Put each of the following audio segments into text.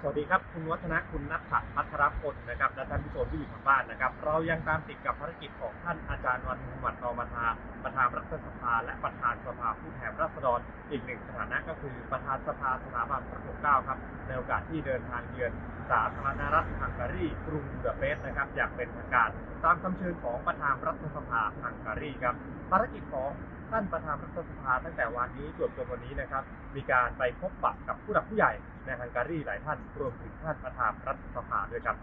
สวัสดีครับ คุณวัฒนะคุณนัทถพัทรพลนะครับและท่านผู้ชมที่อยู่ทางบ้านนะครับ เรายังตามติดกับภารกิจของท่านอาจารย์วันมุฮัมมัดนอมาทาประธานรัฐสภา และประธานสภาผู้แทนราษฎรอีกหนึ่งสถานะก็คือประธานสภาสถาบันพระปกเกล้าครับในโอกาสที่เดินทางเยือนสาธารณรัฐฮังการีกรุงบูดาเปสต์นะครับ อย่างเป็นทางการ ตามคำเชิญของประธานรัฐสภาฮังการีครับภารกิจของ ท่านประธานรัฐสภาตั้งแต่วันนี้จวบจนวันนี้นะครับ มีการไปพบปะกับผู้หลักผู้ใหญ่ในฮังการีหลายท่านรวมถึงท่านประธานรัฐสภาด้วยครับ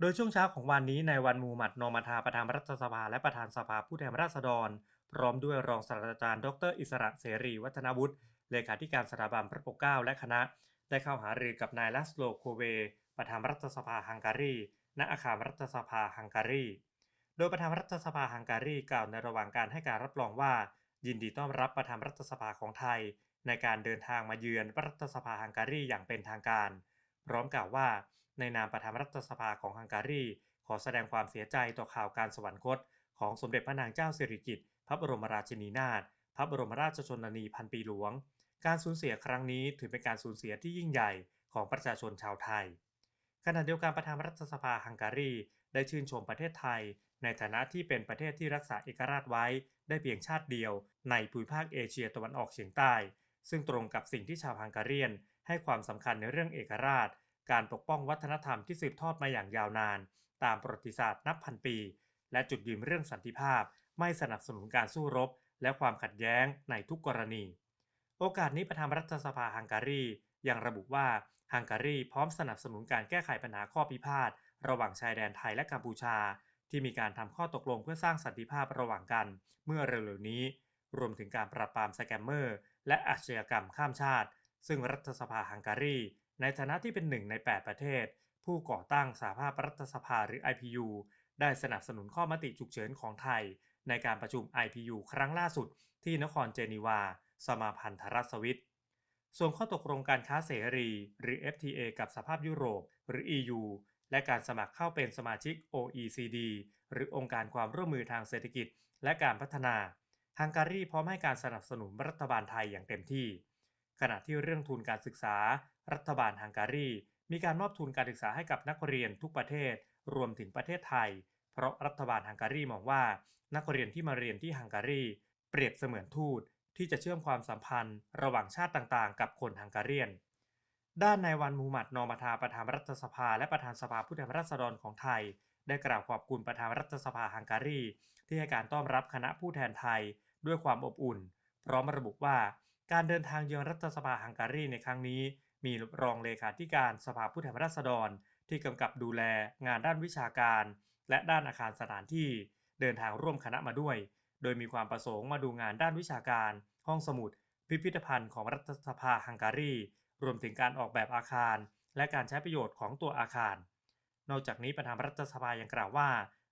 โดยช่วงเช้าของวันนี้ในวันมูมัดนอมาทาประธานรัฐสภาและประธานสภาผู้แทนราษฎร พร้อมด้วยรองศาสตราจารย์ ดร อิสระเสรี วัฒนวุฒิเลขาธิการสถาบันพระปกเกล้าและคณะ ได้เข้าหารือกับนายลัสโลโคเว ประธานรัฐสภาฮังการี ณอาคารรัฐสภาฮังการี โดยประธานรัฐสภาฮังการีกล่าวในระหว่างการให้การรับรองว่า ยินดีต้อนรับประธานรัฐสภาของไทย ในการเดินทางมาเยือนรัฐสภาฮังการีอย่างเป็นทางการ พร้อมกล่าวว่า ในนามประธานรัฐสภาของฮังการี ขอแสดงความเสียใจต่อข่าวการสวรรคต ของสมเด็จพระนางเจ้าสิริกิติ์พระบรมราชินีนาถพระบรมราชชนนีพันปีหลวง การสูญเสียครั้งนี้ถือเป็นการสูญเสียที่ยิ่งใหญ่ของประชาชนชาวไทยขณะเดียวกันประธานรัฐสภาฮังการี ได้ชื่นชมประเทศไทย ในฐานะที่เป็นประเทศที่รักษาเอกราชไว้ ได้เพียงชาติเดียว ในภูมิภาคเอเชียตะวันออกเฉียงใต้ ซึ่งตรงกับสิ่งที่ชาวฮังการีนให้ความสำคัญในเรื่องเอกราช การปกป้องวัฒนธรรมที่สืบทอดมาอย่างยาวนาน ตามประวัติศาสตร์นับพันปี และจุดยืนเรื่องสันติภาพ ไม่สนับสนุนการสู้รบ และความขัดแย้งในทุกกรณี โอกาสนี้ประธานรัฐสภาฮังการียังระบุว่าฮังการีพร้อมสนับสนุนการแก้ไขปัญหาข้อพิพาทระหว่างชายแดนไทยและกัมพูชา ที่มีการทำข้อตกลงเพื่อสร้างสันติภาพระหว่างกัน เมื่อเร็วๆนี้ รวมถึงการปราบปรามสแกมเมอร์ และอาชญากรรมข้ามชาติ ซึ่งรัฐสภาฮังการี ในฐานะที่เป็นหนึ่งใน 8 ประเทศ ผู้ก่อตั้งสหภาพรัฐสภาหรือ IPU ได้สนับสนุนข้อมติฉุกเฉินของไทย ในการประชุม IPU ครั้งล่าสุด ที่นครเจนีวา สมาพันธรัฐสวิตส่วนข้อตกลงการค้าเสรี หรือ FTA กับสภาพยุโรป หรือ EU และการสมัครเข้าเป็นสมาชิก OECD หรือองค์การความร่วมมือทางเศรษฐกิจ และการพัฒนาฮังการีพร้อมให้การสนับสนุนรัฐบาลไทยอย่างเต็มที่ ขณะที่เรื่องทุนการศึกษา รัฐบาลฮังการีมีการมอบทุนการศึกษาให้กับนักเรียนทุกประเทศ รวมถึงประเทศไทย เพราะรัฐบาลฮังการีมองว่า นักเรียนที่มาเรียนที่ฮังการีเปรียบเสมือนทูตที่จะเชื่อมความสัมพันธ์ ระหว่างชาติต่างๆ กับคนฮังการีน ด้านนายวันมูฮัมหมัดนอมาทาประธานรัฐสภา และประธานสภาผู้แทนราษฎรของไทย ได้กล่าวขอบคุณประธานรัฐสภาฮังการี ที่ให้การต้อนรับคณะผู้แทนไทยด้วยความอบอุ่น พร้อมระบุว่าการเดินทางเยือนรัฐสภาฮังการีในครั้งนี้ มีรองเลขาธิการสภาผู้แทนราษฎร ที่กำกับดูแลงานด้านวิชาการ และด้านอาคารสถานที่ เดินทางร่วมคณะมาด้วย โดยมีความประสงค์มาดูงานด้านวิชาการ ห้องสมุด พิพิธภัณฑ์ของรัฐสภาฮังการี รวมถึงการออกแบบอาคาร และการใช้ประโยชน์ของตัวอาคาร นอกจากนี้ประธานรัฐสภายังกล่าวว่า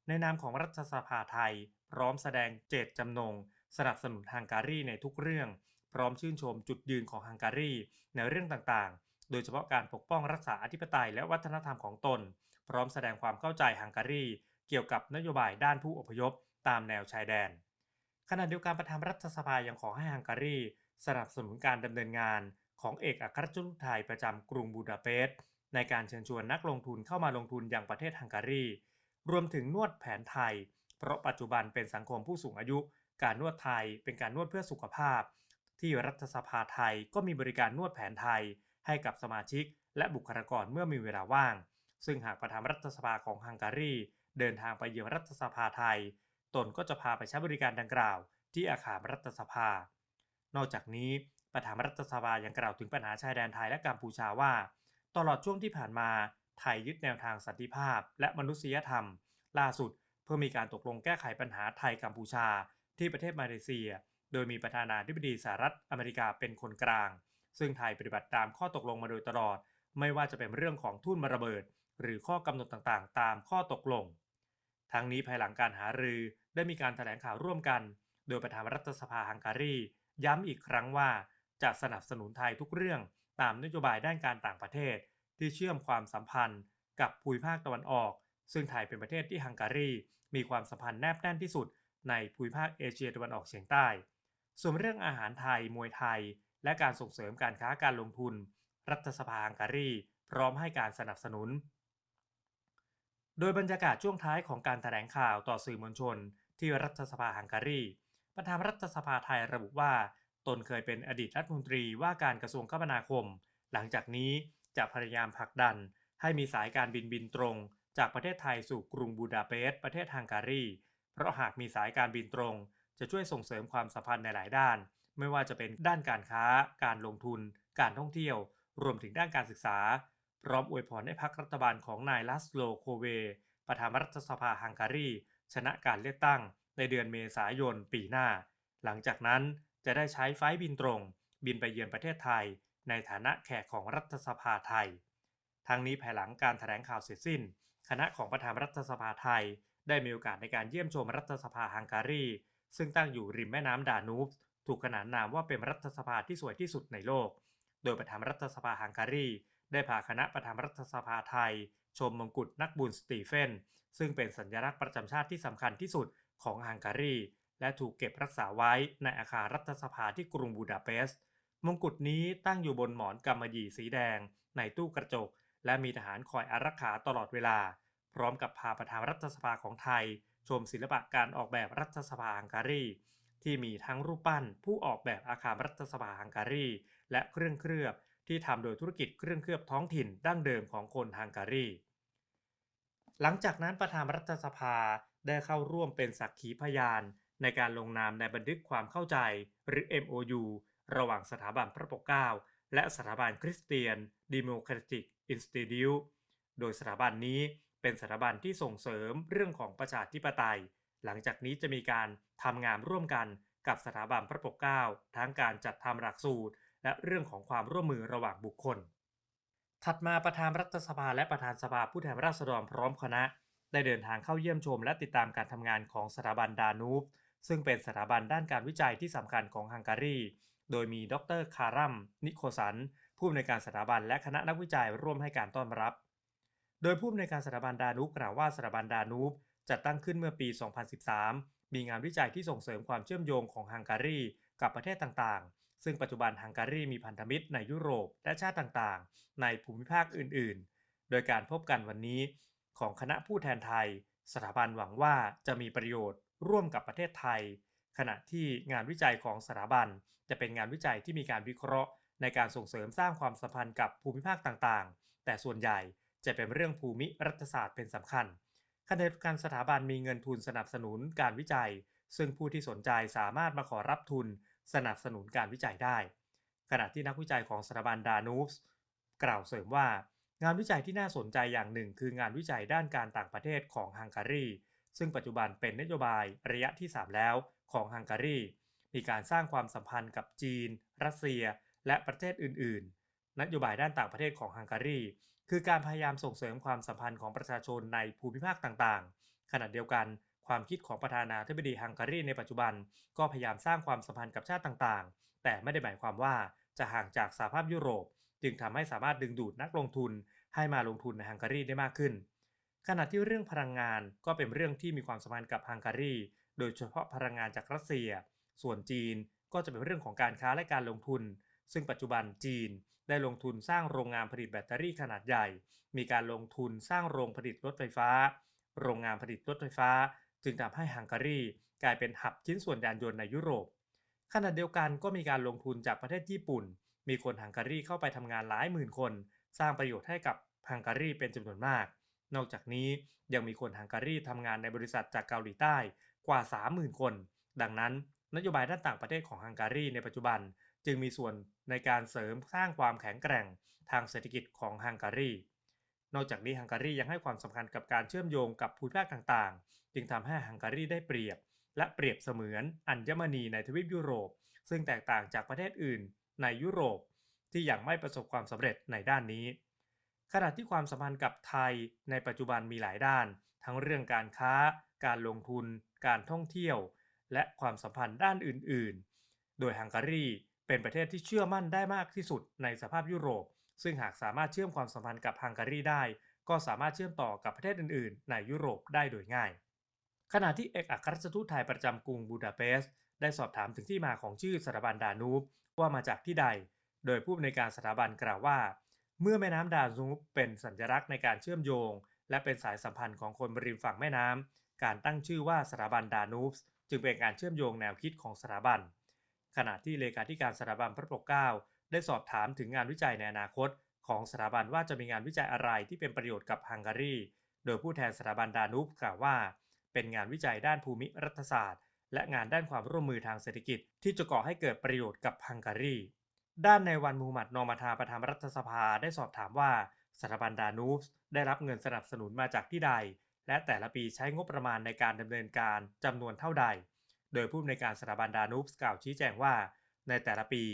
ในนามของรัฐสภาไทย พร้อมแสดงเจตจำนง สนับสนุนฮังการีในทุกเรื่อง พร้อมชื่นชมจุดยืนของฮังการีในเรื่องต่างๆ โดยเฉพาะการปกป้องรักษาอธิปไตยและวัฒนธรรมของตน พร้อมแสดงความเข้าใจฮังการีเกี่ยวกับนโยบายด้านผู้อพยพตามแนวชายแดน ขณะเดียวกันประธานรัฐสภายังขอให้ฮังการีสนับสนุนการดำเนินงาน ของเอกอัครราชทูตไทยประจำกรุงบูดาเปสต์ในการเชิญชวนนักลงทุนเข้ามาลงทุนอย่างประเทศฮังการี รวมถึงนวดแผนไทย เพราะปัจจุบันเป็นสังคมผู้สูงอายุ การนวดไทยเป็นการนวดเพื่อสุขภาพ ที่รัฐสภาไทยก็มีบริการนวดแผนไทย ให้กับสมาชิก และบุคลากรเมื่อมีเวลาว่าง ซึ่งหากประธานรัฐสภาของฮังการี เดินทางไปเยือนรัฐสภาไทย ตนก็จะพาไปใช้บริการดังกล่าว ที่อาคารรัฐสภา นอกจากนี้ ประธานรัฐสภายังกล่าวถึงปัญหาชายแดนไทยและกัมพูชาว่า ตลอดช่วงที่ผ่านมาไทยยึดแนวทางสันติภาพ และมนุษยธรรม ล่าสุดเพื่อมีการตกลงแก้ไขปัญหาไทยกัมพูชา ที่ประเทศมาเลเซีย โดยมีประธานาธิบดีสหรัฐอเมริกาเป็นคนกลาง ซึ่งไทยปฏิบัติตามข้อตกลงมาโดยตลอด ไม่ว่าจะเป็นเรื่องของทุ่นมาระเบิด หรือข้อกำหนดต่างๆ ตามข้อตกลง ทั้งนี้ภายหลังการหารือได้มีการแถลงข่าวร่วมกัน โดยประธานรัฐสภาฮังการี ย้ำอีกครั้งว่า จะสนับสนุนไทยทุกเรื่องตามนโยบายด้านการต่างประเทศ ที่เชื่อมความสัมพันธ์ กับภูมิภาคตะวันออก ซึ่งไทยเป็นประเทศที่ฮังการี มีความสัมพันธ์แนบแน่นที่สุด ในภูมิภาคเอเชียตะวันออกเฉียงใต้ ส่วนเรื่องอาหารไทย มวยไทย และการส่งเสริมการค้าการลงทุน รัฐสภาฮังการี พร้อมให้การสนับสนุน โดยบรรยากาศช่วงท้ายของการแถลงข่าวต่อสื่อมวลชน ที่รัฐสภาฮังการีประธานรัฐสภาไทยระบุว่า ตนเคยเป็นอดีตรัฐมนตรีว่าการกระทรวงคมนาคม หลังจากนี้จะพยายามผลักดัน ให้มีสายการบินบินตรง จากประเทศไทยสู่กรุงบูดาเปสต์ประเทศฮังการี เพราะหากมีสายการบินตรง จะช่วยส่งเสริมความสัมพันธ์ในหลายด้าน ไม่ว่าจะเป็นด้านการค้า การลงทุน การท่องเที่ยว รวมถึงด้านการศึกษา พร้อมอวยพรให้พรรครัฐบาลของนายลัสโลโคเว ประธานรัฐสภาฮังการี ชนะการเลือกตั้งในเดือนเมษายนปีหน้า หลังจากนั้น จะได้ใช้ไฟล์บินตรง บินไปเยือนประเทศไทย ในฐานะแขกของรัฐสภาไทย ทั้งนี้ภายหลังการถแถลงข่าวเสร็จสิ้น คณะของประธานรัฐสภาไทย ได้มีโอกาสในการเยี่ยมชมรัฐสภาฮังการี ซึ่งตั้งอยู่ริมแม่น้ำดานูบถูกขนานนามว่าเป็นรัฐสภาที่สวยที่สุดในโลก โดยประธานรัฐสภาฮังการี ได้พาคณะประธานรัฐสภาไทย ชมมงกุฎนักบุญสตีเฟน ซึ่งเป็นสัญลักษณ์ประจำชาติที่สำคัญที่สุดของฮังการี และถูกเก็บรักษาไว้ในอาคารรัฐสภาที่กรุงบูดาเปสต์มงกุฎนี้ตั้งอยู่บนหมอนกำมะหยี่สีแดง ในตู้กระจก และมีทหารคอยอารักขาตลอดเวลา พร้อมกับพาประธานรัฐสภาของไทย ชมศิลปะการออกแบบรัฐสภาฮังการี ที่มีทั้งรูปปั้น ผู้ออกแบบอาคารรัฐสภาฮังการี และเครื่องเคลือบที่ทำโดยธุรกิจเครื่องเคลือบท้องถิ่นดั้งเดิมของคนฮังการี หลังจากนั้นประธานรัฐสภาได้เข้าร่วมเป็นสักขีพยาน ในการลงนามในบันทึกความเข้าใจ หรือ MOU ระหว่างสถาบันพระปกเกล้าและสถาบันคริสเตียนดิโมแครติกอินสติทิวโดยสถาบันนี้เป็นสถาบันที่ส่งเสริมเรื่องของประชาธิปไตย หลังจากนี้จะมีการทำงานร่วมกันกับสถาบันพระปกเกล้าทั้งการจัดทำหลักสูตร และเรื่องของความร่วมมือระหว่างบุคคล ถัดมาประธานรัฐสภาและประธานสภาผู้แทนราษฎรพร้อมคณะ ได้เดินทางเข้าเยี่ยมชมและติดตามการทำงานของสถาบันดานูบ ซึ่งเป็นสถาบันด้านการวิจัยที่สำคัญของฮังการี โดยมีดรคารัม นิโคสัน ผู้อำนวยการสถาบันและคณะนักวิจัยร่วมให้การต้อนรับ โดยผู้อำนวยการสถาบันดานูบกล่าวว่าสถาบันดานูบจัดตั้งขึ้นเมื่อปี 2013 มีงานวิจัยที่ส่งเสริมความเชื่อมโยงของฮังการีกับประเทศต่างๆ ซึ่งปัจจุบันฮังการีมีพันธมิตรในยุโรปและชาติต่างๆ ในภูมิภาคอื่น ๆ โดยการพบกันวันนี้ของคณะผู้แทนไทย สถาบันหวังว่าจะมีประโยชน์ ร่วมกับประเทศไทย ขณะที่งานวิจัยของสถาบัน จะเป็นงานวิจัยที่มีการวิเคราะห์ ในการส่งเสริมสร้างความสัมพันธ์กับภูมิภาคต่างๆ แต่ส่วนใหญ่จะเป็นเรื่องภูมิรัฐศาสตร์เป็นสำคัญขณะเดียวกันสถาบันมีเงินทุนสนับสนุนการวิจัย ซึ่งผู้ที่สนใจสามารถมาขอรับทุนสนับสนุนการวิจัยได้ ขณะที่นักวิจัยของสถาบันดานูสกล่าวเสริมว่า งานวิจัยที่น่าสนใจอย่างหนึ่งคืองานวิจัยด้านการต่างประเทศของฮังการี ซึ่งปัจจุบันเป็นนโยบายระยะที่ 3 แล้วของฮังการี มีการสร้างความสัมพันธ์กับจีน รัสเซีย และประเทศอื่น ๆ นโยบายด้านต่างประเทศของฮังการี คือการพยายามส่งเสริมความสัมพันธ์ของประชาชนในภูมิภาคต่าง ๆ ขณะเดียวกันความคิดของประธานาธิบดีฮังการีในปัจจุบัน ก็พยายามสร้างความสัมพันธ์กับชาติต่างๆ แต่ไม่ได้หมายความว่าจะห่างจากสหภาพยุโรป จึงทำให้สามารถดึงดูดนักลงทุนให้มาลงทุนในฮังการีได้มากขึ้น ขณะที่เรื่องพลังงานก็เป็นเรื่องที่มีความสัมพันธ์กับฮังการี โดยเฉพาะพลังงานจากรัสเซีย ส่วนจีนก็จะเป็นเรื่องของการค้าและการลงทุน ซึ่งปัจจุบันจีนได้ลงทุนสร้างโรงงานผลิตแบตเตอรี่ขนาดใหญ่ มีการลงทุนสร้างโรงผลิตรถไฟฟ้า โรงงานผลิตรถไฟฟ้า จึงทำให้ฮังการีกลายเป็นหับชิ้นส่วนยานยนต์ในยุโรป ขณะเดียวกันก็มีการลงทุนจากประเทศญี่ปุ่น มีคนฮังการีเข้าไปทำงานหลายหมื่นคน สร้างประโยชน์ให้กับฮังการีเป็นจำนวนมาก นอกจากนี้ยังมีคนฮังการีทำงานในบริษัทจากเกาหลีใต้กว่า 30,000 คน ดังนั้น นโยบายด้านต่างประเทศของฮังการีในปัจจุบัน จึงมีส่วนในการเสริมสร้างความแข็งแกร่งทางเศรษฐกิจของฮังการี นอกจากนี้ฮังการียังให้ความสำคัญกับการเชื่อมโยงกับภูมิภาคต่างๆ จึงทำให้ฮังการีได้เปรียบ และเปรียบเสมือนอัญมณีในทวีปยุโรป ซึ่งแตกต่างจากประเทศอื่นในยุโรป ที่ยังไม่ประสบความสำเร็จในด้านนี้ ขณะที่ความสัมพันธ์กับไทยในปัจจุบันมีหลายด้าน ทั้งเรื่องการค้า การลงทุน การท่องเที่ยว และความสัมพันธ์ด้านอื่น ๆ โดยฮังการีเป็นประเทศที่เชื่อมั่นได้มากที่สุดในสภาพยุโรป ซึ่งหากสามารถเชื่อมความสัมพันธ์กับฮังการีได้ ก็สามารถเชื่อมต่อกับประเทศอื่น ๆ ในยุโรปได้โดยง่าย ขณะที่เอกอัครราชทูตไทยประจำกรุงบูดาเปสต์ได้สอบถามถึงที่มาของชื่อสถาบันดานูบว่ามาจากที่ใด โดยผู้อำนวยการสถาบันกล่าวว่า เมื่อแม่น้ำดานูบเป็นสัญลักษณ์ในการเชื่อมโยง และเป็นสายสัมพันธ์ของคนบริมฝั่งแม่น้ำการตั้งชื่อว่าสถาบันดานูบจึงเป็นการเชื่อมโยงแนวคิดของสถาบัน ขณะที่เลขาธิการสถาบันพระปกเกล้าได้สอบถามถึงงานวิจัยในอนาคต ของสถาบันว่าจะมีงานวิจัยอะไรที่เป็นประโยชน์กับฮังการี โดยผู้แทนสถาบันดานูบกล่าวว่า เป็นงานวิจัยด้านภูมิรัฐศาสตร์ และงานด้านความร่วมมือทางเศรษฐกิจ ที่จะก่อให้เกิดประโยชน์กับฮังการี ด้านในวันมูฮัมหมัดนอมาทาประธานรัฐสภาได้สอบถามว่าสถาบันดานูส์ได้รับเงินสนับสนุนมาจากที่ใด และแต่ละปีใช้งบประมาณในการดำเนินการจำนวนเท่าใด โดยผู้อำนวยการสถาบันดานูส์กล่าวชี้แจงว่า ในแต่ละปี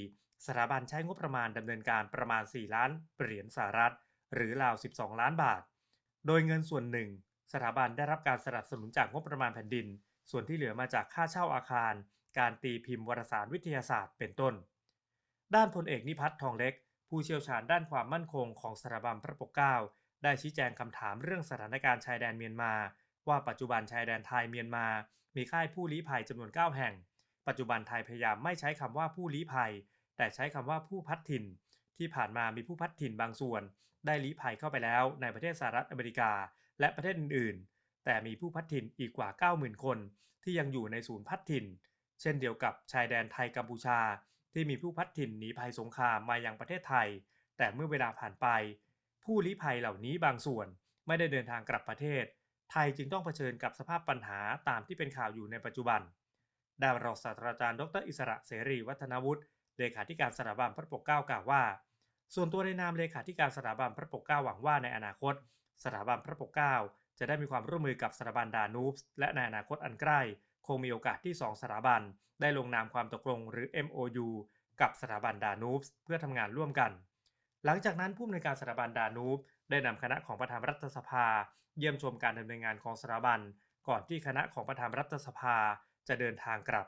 สถาบันใช้งบประมาณดำเนินการประมาณ 4 ล้านเหรียญสหรัฐ หรือราว 12 ล้านบาท โดยเงินส่วนหนึ่ง สถาบันได้รับการสนับสนุนจากงบประมาณแผ่นดิน ส่วนที่เหลือมาจากค่าเช่าอาคาร การตีพิมพ์วารสารวิทยาศาสตร์เป็นต้น ด้านพลเอกนิพัฒน์ทองเล็ก ผู้เชี่ยวชาญด้านความมั่นคงของสถาบันพระปกเกล้าได้ชี้แจงคำถามเรื่องสถานการณ์ชายแดนเมียนมา ว่าปัจจุบันชายแดนไทยเมียนมา มีค่ายผู้ลี้ภัยจำนวน 9 แห่ง ปัจจุบันไทยพยายามไม่ใช้คำว่าผู้ลี้ภัย แต่ใช้คำว่าผู้พัดถิ่น ที่ผ่านมามีผู้พัดถิ่นบางส่วน ได้ลี้ภัยเข้าไปแล้วในประเทศสหรัฐอเมริกา และประเทศอื่นๆ แต่มีผู้พัดถิ่นอีกกว่า 90,000 คน ที่ยังอยู่ในศูนย์พัดถิ่น เช่นเดียวกับชายแดนไทยกัมพูชา ที่มีผู้พัดถิ่นหนีภัยสงครามมายังประเทศไทย แต่เมื่อเวลาผ่านไป ผู้ลี้ภัยเหล่านี้บางส่วนไม่ได้เดินทางกลับประเทศ ไทยจึงต้องเผชิญกับสภาพปัญหาตามที่เป็นข่าวอยู่ในปัจจุบันด้านรองศาสตราจารย์ดรอิสระเสรีวัฒนวุฒิเลขาธิการสถาบันพระปกเกล้ากล่าวว่า ส่วนตัวในนามเลขาธิการสถาบันพระปกเกล้าหวังว่าในอนาคต สถาบันพระปกเกล้าจะได้มีความร่วมมือกับสถาบันดานูบสและในอนาคตอันใกล้ งมีโอกาสที่ 2 สถาบัน ได้ลงนามความตกลงหรือ MOU กับสถาบันดานูบส์เพื่อทำงานร่วมกัน หลังจากนั้นผู้อำนวยการสถาบันดานูบได้นำคณะของประธานรัฐสภา เยี่ยมชมการดำเนินงานของสถาบัน ก่อนที่คณะของประธานรัฐสภาจะเดินทางกลับ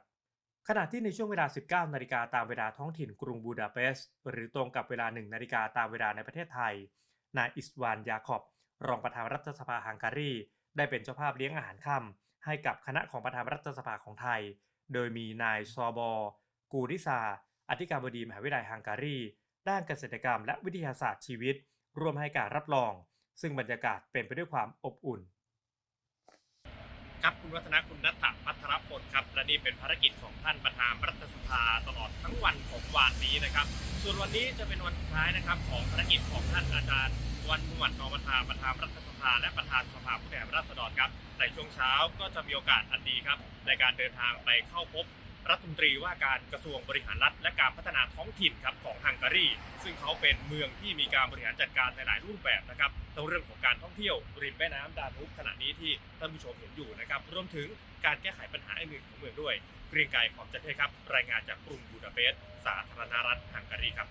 ขณะที่ในช่วงเวลา 19 นาฬิกาตามเวลาท้องถิ่นกรุงบูดาเปสต์หรือตรงกับเวลา 1 นาฬิกาตามเวลาในประเทศไทย นายอิสวานยาคอบ รองประธานรัฐสภาฮังการี ได้เป็นเจ้าภาพเลี้ยงอาหารค่ำ ให้กับคณะของประธานรัฐสภาของไทย โดยมีนายซอบอกูริซา อธิการบดีมหาวิทยาลัยฮังการี ด้านเกษตรกรรมและวิทยาศาสตร์ชีวิต ร่วมให้การรับรอง ซึ่งบรรยากาศเป็นไปด้วยความอบอุ่น ครับคุณวัฒนะคุณนัทธพัทรพลครับ และนี่เป็นภารกิจของท่านประธานรัฐสภาตลอดทั้งวันของวันนี้นะครับ ส่วนวันนี้จะเป็นวันสุดท้ายนะครับของภารกิจของท่านอาจารย์ วันมุฮัมมัดนอมทาประธานรัฐสภาและประธานสภาผู้แทนราษฎรครับในช่วงเช้าก็จะมีโอกาสอันดีครับ ในการเดินทางไปเข้าพบรัฐมนตรีว่าการกระทรวงบริหารรัฐ และการพัฒนาท้องถิ่นครับของฮังการี ซึ่งเขาเป็นเมืองที่มีการบริหารจัดการในหลายรูปแบบนะครับทั้งเรื่องของการท่องเที่ยวริมแม่น้ำดานูบขณะนี้ที่ท่านผู้ชมเห็นอยู่นะครับรวมถึงการแก้ไขปัญหาอื่นของเมืองด้วยเกรียงไกรขอบจันเทศครับรายงานจากกรุงบูดาเปสต์สาธารณรัฐฮังการีครับ